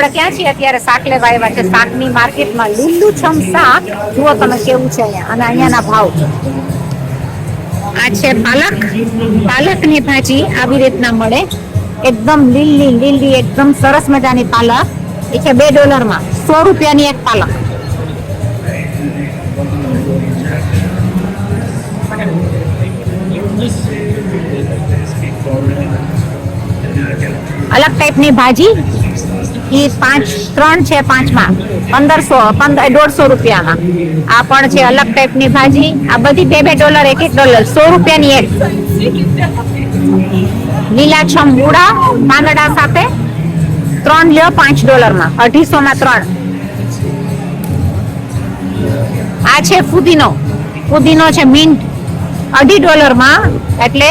આપણે ક્યાં છીએ? અત્યારે શાક લેવા આવ્યા છે. શાકની માર્કેટમાં લીલુંછમ શાક. જુઓ તમે કેવું છે અહીંયા. અને અહીંયાના ભાવ. આ છે પાલક. પાલકની ભાજી આવી રીતના મળે. એકદમ લીલી લીલી, એકદમ સરસ મજાની પાલક. એ છે બે ડોલરમાં. સો રૂપિયાની એક પાલક. અલગ ટાઈપની ભાજી. એ પાંચ, ત્રણ છે પાંચમાં. પંદરસો, પંદર દોઢસો રૂપિયામાં. આ પણ છે અલગ ટાઈપની ભાજી. આ બધી બે બે ડોલર એક એક ડોલર સો રૂપિયાની એક. લીલાછમ મૂળા પાંદડા સાથે. ત્રણ લ્યો પાંચ ડોલરમાં અઢીસો માં ત્રણ. આ છે ફુદીનો. ફુદીનો છે મિન્ટ અઢી ડોલરમાં એટલે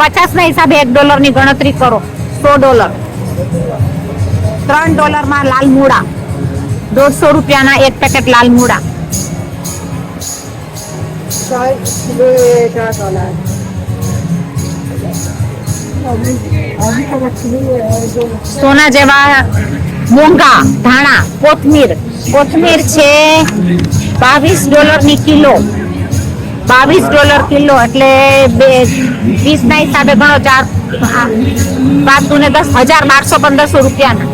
પચાસ ના હિસાબે એક ડોલરની ગણતરી કરો. સો ડોલર ત્રણ ડોલરમાં લાલ મૂળા. દોઢસો રૂપિયાના એક પેકેટ લાલ મૂળા. સોના જેવા મોંઘા, ધાણા, કોથમીર. કોથમીર છે બાવીસ ડોલરની કિલો. બાવીસ ડોલર કિલો એટલે બે વીસ ના હિસાબે ગણો ચાર પાંચ ને દસ, હજાર બારસો પંદરસો રૂપિયાના.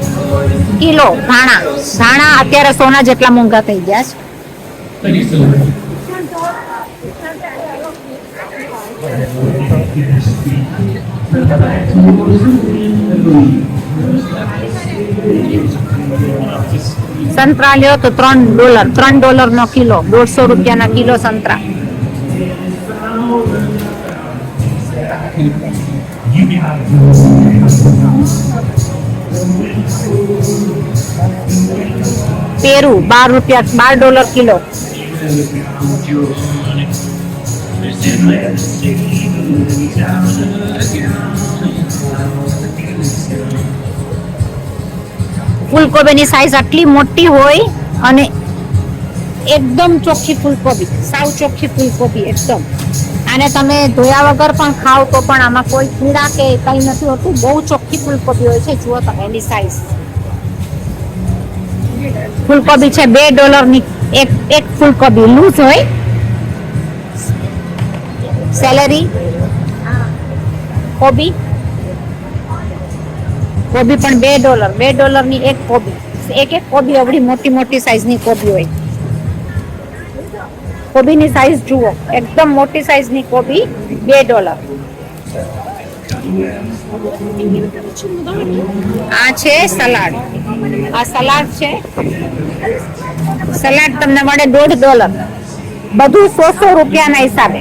કિલો ધાણા. ધાણા અત્યારે સોના જેટલા મોંઘા થઈ ગયા છે. સંતરા લ્યો તો ત્રણ ડોલર ત્રણ ડોલર નો કિલો, દોઢસો રૂપિયાના કિલો સંતરા. પેરું, બાર રૂપિયા, બાર ડોલર કિલો. ફૂલકોબીની સાઈઝ આટલી મોટી હોય અને એકદમ ચોખ્ખી ફૂલકોબી, સાવ ચોખ્ખી ફૂલકોબી, એકદમ. આને તમે ધોયા વગર પણ ખાવ તો પણ આમાં કોઈ કીડા કે કઈ નથી હોતું. બહુ ચોખ્ખી ફૂલકોબી હોય છે. જુઓ તમે એની સાઈઝ ફૂલકોબી છે બે ડોલરની. એક એક ફૂલકોબી લૂઝ હોય. સેલેરી. કોબી. કોબી પણ બે ડોલર. બે ડોલરની એક કોબી. એક એક કોબી અવડી મોટી મોટી સાઈઝની કોબી હોય. કોબીની સાઇઝ જુઓ, એકદમ મોટી સાઇઝની કોબી, બે ડોલર. આ છે સલાડ. આ સલાડ છે. સલાડ તમને મળે દોઢ ડોલર. બધું સો સો રૂપિયાના હિસાબે.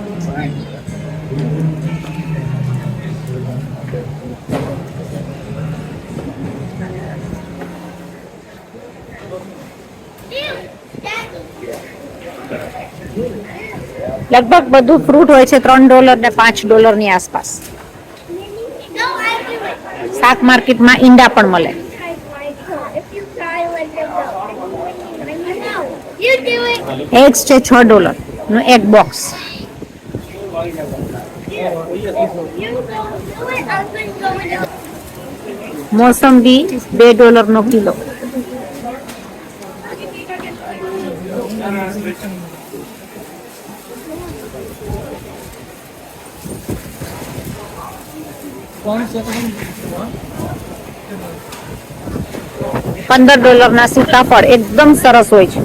લગભગ બધું ફ્રૂટ હોય છે, ત્રણ ડોલર ને પાંચ ડોલરની આસપાસ શાક માર્કેટમાં ઈંડા પણ મળે. એગ્સ છે છ ડોલરનું એક બોક્સ મોસંબી બે ડોલર નો it. I'm going to go with it. મોસંબી બે ડોલર નો કિલો પંદર ડોલર ના સીતાફળ એકદમ સરસ હોય છે.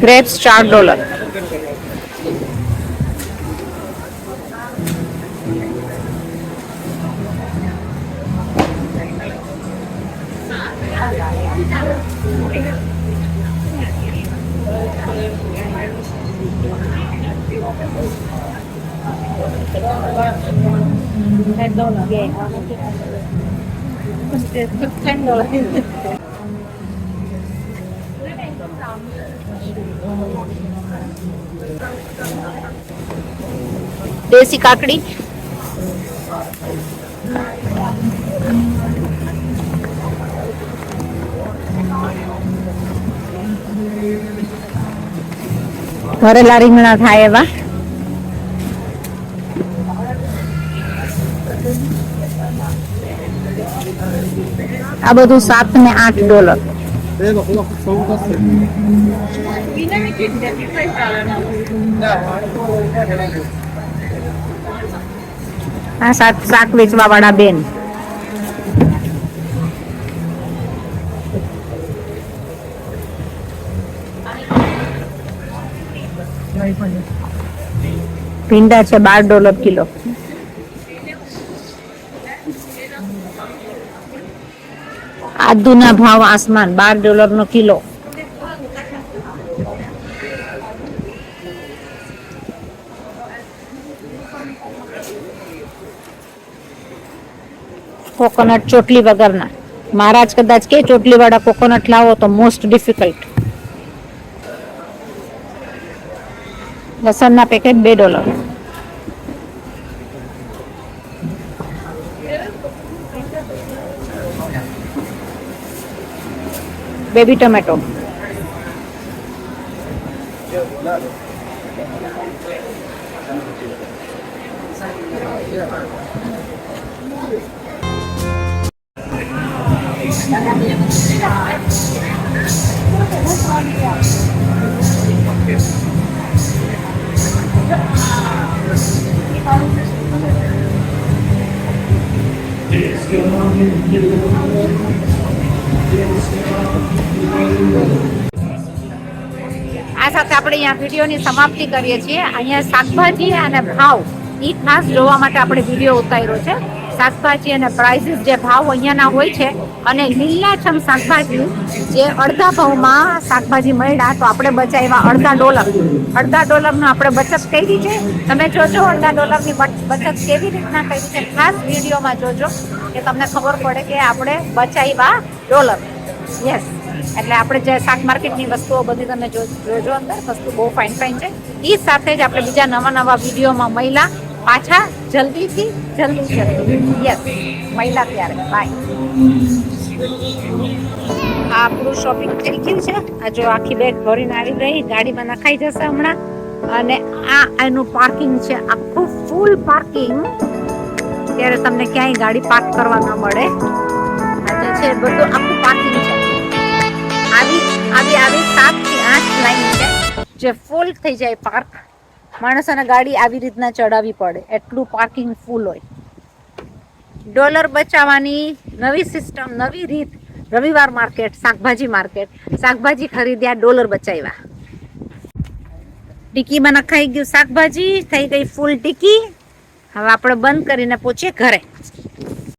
ગ્રેપ્સ ચાર ડોલર દેશી કાકડી ભરેલા રીંગણા થાય એવા? આ બધું સાત ને આઠ ડોલર. આ સાત શાક વેચવા વાળા બેન. ભીંડા છે બાર ડોલર કિલો. આદુના ભાવ આસમાન, બાર ડોલર નો કિલો. કોકોનટ ચોટલી વગરના. મહારાજ કદાચ કે ચોટલી વાળા કોકોનટ લાવો તો મોસ્ટ ડિફિકલ્ટ લસણના પેકેટ બે ડોલર. બેબી ટમેટો આ સાથે આપણે અહીંયા વિડીયોની સમાપ્તિ કરીએ છીએ. અહીંયા શાકભાજી અને ભાવ એ ખાસ જોવા માટે આપણે વીડિયો ઉતાર્યો છે. શાકભાજી અને પ્રાઇસીસ જે ભાવ અહીંયાના હોય છે અને લીલાછમ શાકભાજી જે અડધા ભાવમાં શાકભાજી મળ્યા, તો આપણે બચાવ્યા અડધા ડોલર. અડધા ડોલરનો આપણે બચત કરી છે. તમે જોજો અડધા ડોલરની બચત કેવી રીતના કરી છે. ખાસ વિડીયોમાં જોજો. કે તમને ખબર પડે કે આપણે બચાવ્યા ડોલર યસ એટલે આપણે જે શાક માર્કેટની વસ્તુઓ બધી તમે જોજો અંદર, વસ્તુ બહુ ફાઇન ફાઇન છે. એ સાથે જ આપણે બીજા નવા નવા વિડીયોમાં મહિલા પાછા જલ્દીથી, જલ્દી જલ્દી યસ મહિલા ત્યારે. બાય આ આપણું શોપિંગ થઈ ગયું છે. આ જો આખી બેગ ભરીને આવી ગઈ. ગાડીમાં નખાઈ જશે હમણાં. અને આ એનું પાર્કિંગ છે. આખું ફૂલ પાર્કિંગ ત્યારે તમને ક્યાંય ગાડી પાર્ક કરવા ન મળે. આ છે, બધું આખું પાર્કિંગ છે. આવી આવી આવી સાતથી આઠ લાઈન છે. જે ફૂલ થઈ જાય પાર્ક માણસોને ગાડી આવી રીતના ચડાવવી પડે. એટલું પાર્કિંગ ફૂલ હોય. ડોલર બચાવવાની નવી સિસ્ટમ નવી રીત. રવિવાર માર્કેટ શાકભાજી માર્કેટ શાકભાજી ખરીદ્યા, ડોલર બચાવ્યા. ટીકીમાં નખાઈ ગયું શાકભાજી, થઈ ગઈ ફૂલ ટીકી. હવે આપણે બંધ કરીને પહોંચીએ ઘરે.